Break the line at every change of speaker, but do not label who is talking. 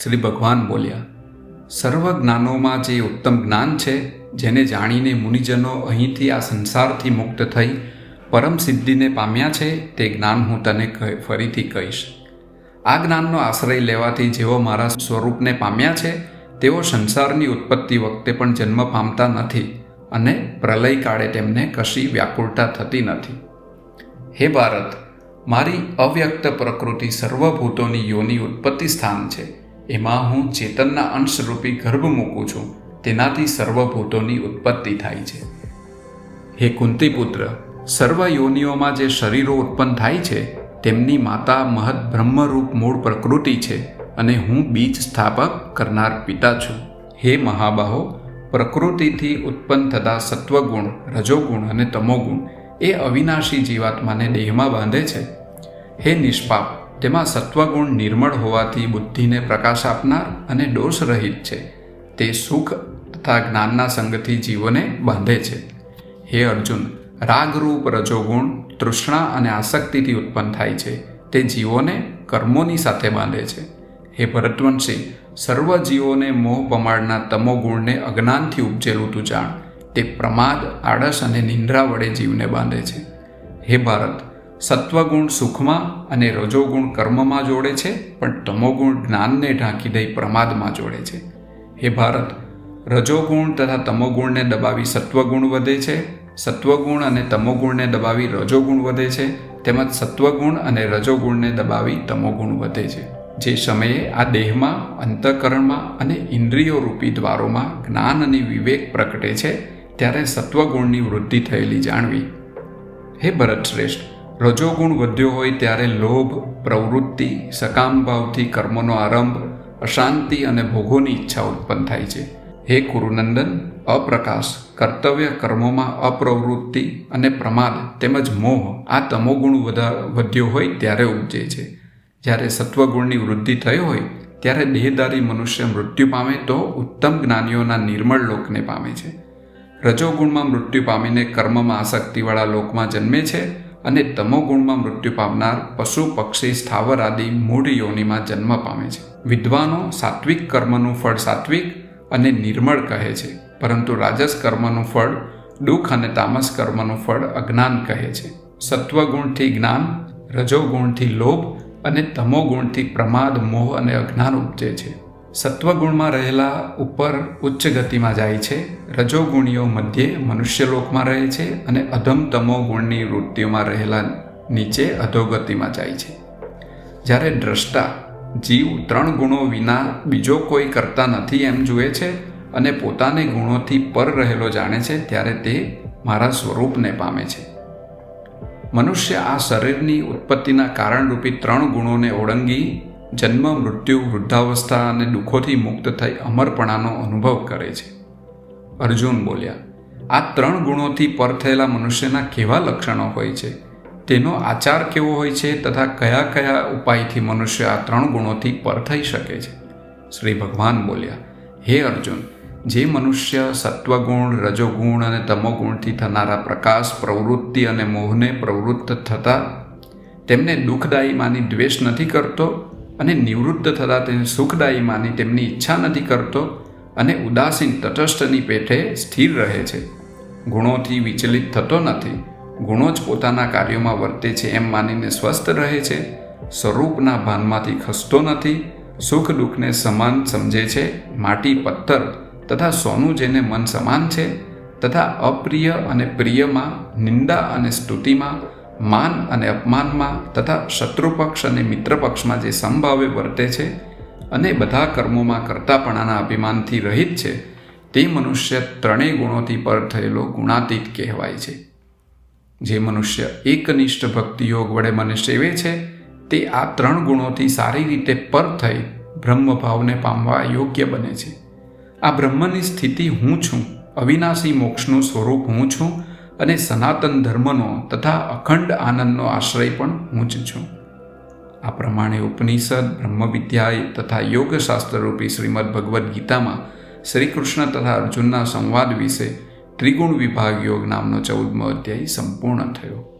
શ્રી ભગવાન બોલ્યા, સર્વ જ્ઞાનોમાં જે ઉત્તમ જ્ઞાન છે, જેને જાણીને મુનિજનો અહીંથી આ સંસારથી મુક્ત થઈ પરમ સિદ્ધિને પામ્યા છે, તે જ્ઞાન હું તને ફરીથી કહીશ. આ જ્ઞાનનો આશ્રય લેવાથી જેઓ મારા સ્વરૂપને પામ્યા છે, તેઓ સંસારની ઉત્પત્તિ વખતે પણ જન્મ પામતા નથી અને પ્રલય કાળે તેમને કશી વ્યાકુળતા થતી નથી. હે ભારત, મારી અવ્યક્ત પ્રકૃતિ સર્વભૂતોની યોની ઉત્પત્તિ સ્થાન છે. એમાં હું ચેતનના અંશરૂપી ગર્ભ મૂકું છું. તેનાથી સર્વભૂતોની ઉત્પત્તિ થાય છે. હે કુંતીપુત્ર, સર્વ યોનિઓમાં જે શરીરો ઉત્પન્ન થાય છે, તેમની માતા મહદ બ્રહ્મરૂપ મૂળ પ્રકૃતિ છે અને હું બીજ સ્થાપક કરનાર પિતા છું. હે મહાબાહો, પ્રકૃતિથી ઉત્પન્ન થતા સત્વગુણ, રજોગુણ અને તમોગુણ એ અવિનાશી જીવાત્માને દેહમાં બાંધે છે. હે નિષ્પાપ તેમાં સત્વગુણ નિર્મળ હોવાથી બુદ્ધિને પ્રકાશ આપનાર અને દોષરહિત છે. તે સુખ તથા જ્ઞાનના સંગથી જીવોને બાંધે છે. હે અર્જુન, રાગરૂપ રજોગુણ તૃષ્ણા અને આસક્તિથી ઉત્પન્ન થાય છે. તે જીવોને કર્મોની સાથે બાંધે છે. હે ભરતવંશી, સર્વ જીવોને મોહ પમાડના તમોગુણને અજ્ઞાનથી ઉપજેલું તું જાણ. તે પ્રમાદ, આળસ અને નિંદ્રા વડે જીવને બાંધે છે. હે ભારત સત્વગુણ સુખમાં અને રજોગુણ કર્મમાં જોડે છે, પણ તમોગુણ જ્ઞાનને ઢાંકી દઈ પ્રમાદમાં જોડે છે. હે ભારત, રજોગુણ તથા તમોગુણને દબાવી સત્વગુણ વધે છે, સત્વગુણ અને તમોગુણને દબાવી રજોગુણ વધે છે, તેમજ સત્વગુણ અને રજોગુણને દબાવી તમોગુણ વધે છે. જે સમયે આ દેહમાં, અંતઃકરણમાં અને ઇન્દ્રિયો રૂપી દ્વારોમાં જ્ઞાન અને વિવેક પ્રગટે છે, ત્યારે સત્વગુણની વૃદ્ધિ થયેલી જાણવી. હે ભરત શ્રેષ્ઠ રજોગુણ વધ્યો હોય ત્યારે લોભ, પ્રવૃત્તિ સકામ ભાવથી કર્મનો આરંભ, અશાંતિ અને ભોગોની ઈચ્છા ઉત્પન્ન થાય છે. હે કુરુનંદન અપ્રકાશ, કર્તવ્ય કર્મોમાં અપ્રવૃત્તિ અને પ્રમાદ તેમજ મોહ આ તમોગુણ વધા, વધ્યો હોય ત્યારે ઉપજે છે. જ્યારે સત્વગુણની વૃદ્ધિ થઈ હોય, ત્યારે દેહદારી મનુષ્ય મૃત્યુ પામે તો ઉત્તમ જ્ઞાનીઓના નિર્મળ લોકને પામે છે. રજોગુણમાં મૃત્યુ પામીને કર્મમાં આસક્તિવાળા લોકમાં જન્મે છે અને તમોગુણમાં મૃત્યુ પામનાર પશુ, પક્ષી, સ્થાવર આદિ મૂઢ યોનિમાં જન્મ પામે છે. વિદ્વાનો સાત્વિક કર્મનું ફળ સાત્વિક અને નિર્મળ કહે છે, પરંતુ રાજસ કર્મનું ફળ, દુઃખ અને તામસ કર્મનું ફળ અજ્ઞાન કહે છે. સત્વગુણથી જ્ઞાન, રજોગુણથી લોભ અને તમોગુણથી પ્રમાદ, મોહ અને અજ્ઞાન ઉપજે છે. સત્વગુણમાં રહેલા ઉપર ઉચ્ચ ગતિમાં જાય છે. રજોગુણીઓ મધ્યે મનુષ્યલોકમાં રહે છે અને અધમ તમો ગુણની વૃત્તિઓમાં રહેલા નીચે અધોગતિમાં જાય છે. જ્યારે દ્રષ્ટા જીવ ત્રણ ગુણો વિના બીજો કોઈ કરતા નથી એમ જુએ છે અને પોતાને ગુણોથી પર રહેલો જાણે છે, ત્યારે તે મારા સ્વરૂપને પામે છે. મનુષ્ય આ શરીરની ઉત્પત્તિના કારણરૂપી ત્રણ ગુણોને ઓળંગી જન્મ, મૃત્યુ, વૃદ્ધાવસ્થા અને દુઃખોથી મુક્ત થઈ અમરપણાનો અનુભવ કરે છે. અર્જુન બોલ્યા, આ ત્રણ ગુણોથી પર થયેલા મનુષ્યના કેવા લક્ષણો હોય છે? તેનો આચાર કેવો હોય છે તથા કયા કયા ઉપાયથી મનુષ્ય આ ત્રણ ગુણોથી પર થઈ શકે છે? શ્રી ભગવાન બોલ્યા, હે અર્જુન, જે મનુષ્ય સત્વગુણ, રજોગુણ અને તમોગુણથી થનારા પ્રકાશ, પ્રવૃત્તિ અને મોહને પ્રવૃત્ત થતા, તેમને દુઃખદાયી માની દ્વેષ નથી કરતો? અને નિવૃત્ત થતાં તેને સુખદાયી માની તેમની ઈચ્છા નથી કરતો અને ઉદાસીન તટસ્થની પેઠે સ્થિર રહે છે. ગુણોથી વિચલિત થતો નથી. ગુણો જ પોતાના કાર્યોમાં વર્તે છે એમ માનીને સ્વસ્થ રહે છે. સ્વરૂપના ભાનમાંથી ખસતો નથી. સુખ દુઃખને સમાન સમજે છે. માટી પથ્થર તથા સોનું જેને મન સમાન છે તથા અપ્રિય અને પ્રિયમાં, નિંદા અને સ્તુતિમાં માન અને અપમાનમાં તથા શત્રુપક્ષ અને મિત્રપક્ષમાં જે સંભાવે વર્તે છે અને બધા કર્મોમાં કરતાપણાના અભિમાનથી રહિત છે, તે મનુષ્ય ત્રણેય ગુણોથી પર થયેલો ગુણાતીત કહેવાય છે. જે મનુષ્ય એકનિષ્ઠ ભક્તિયોગ વડે મને સેવે છે, તે આ ત્રણ ગુણોથી સારી રીતે પર થઈ બ્રહ્મભાવને પામવા યોગ્ય બને છે. આ બ્રહ્મની સ્થિતિ હું છું, અવિનાશી મોક્ષનું સ્વરૂપ હું છું અને સનાતન ધર્મનો તથા અખંડ આનંદનો આશ્રય પણ હું જ છું. આ પ્રમાણે ઉપનિષદ, બ્રહ્મવિદ્યાય તથા યોગશાસ્ત્રરૂપી શ્રીમદ ભગવદ્ ગીતામાં શ્રી કૃષ્ણ તથા અર્જુનના સંવાદ વિશે ત્રિગુણ વિભાગ યોગ નામનો ચૌદમો અધ્યાય સંપૂર્ણ થયો.